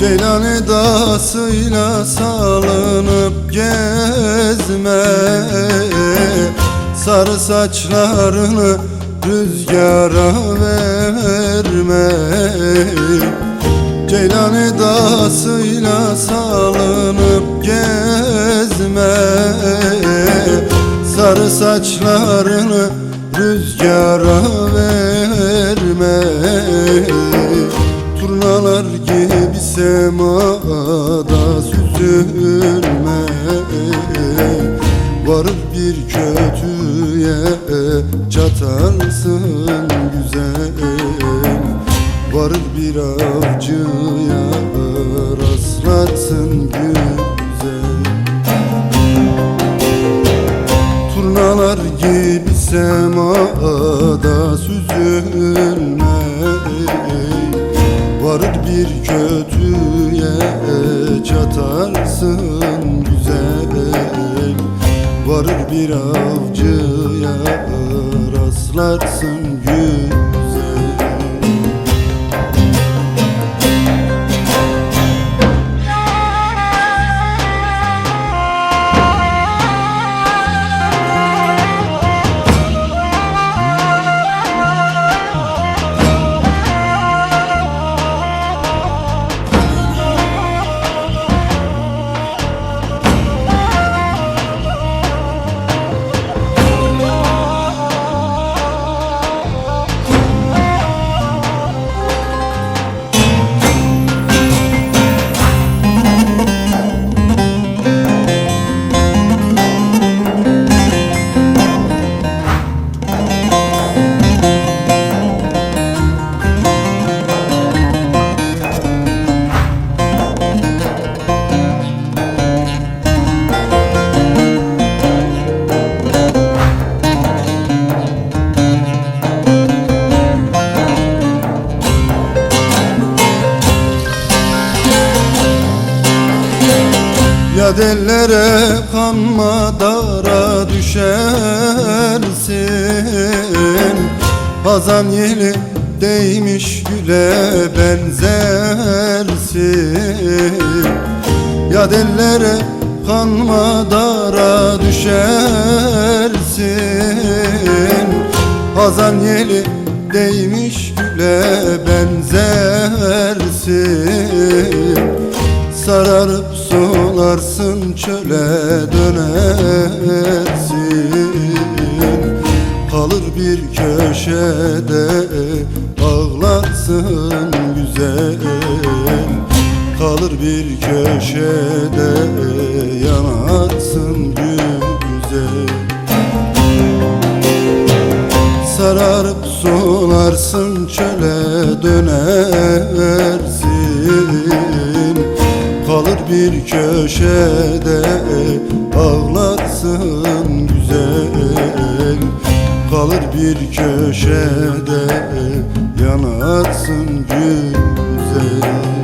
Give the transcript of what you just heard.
Ceylan edasıyla salınıp gezme. Sarı saçlarını rüzgara verme. Ceylan edasıyla salınıp gezme. Sarı saçlarını rüzgara verme Varır bir kötüye çatarsın güzel Varır bir avcıya rastlarsın güzel Turnalar gibi semada süzülme Varır bir kötüye çatarsın Bir avcıya rastlarsın Ya dellere kanma dara düşersin. Hazan yeli değmiş güle benzersin. Ya dellere kanma dara düşersin. Hazan yeli değmiş güle benzersin Sararıp sularsın çöle dönersin. Kalır bir köşede ağlarsın güzel. Kalır bir köşede yanarsın güzel. Sararıp sularsın çöle dönersin bir köşede ağlarsın güzel. Kalır bir köşede yanarsın güzel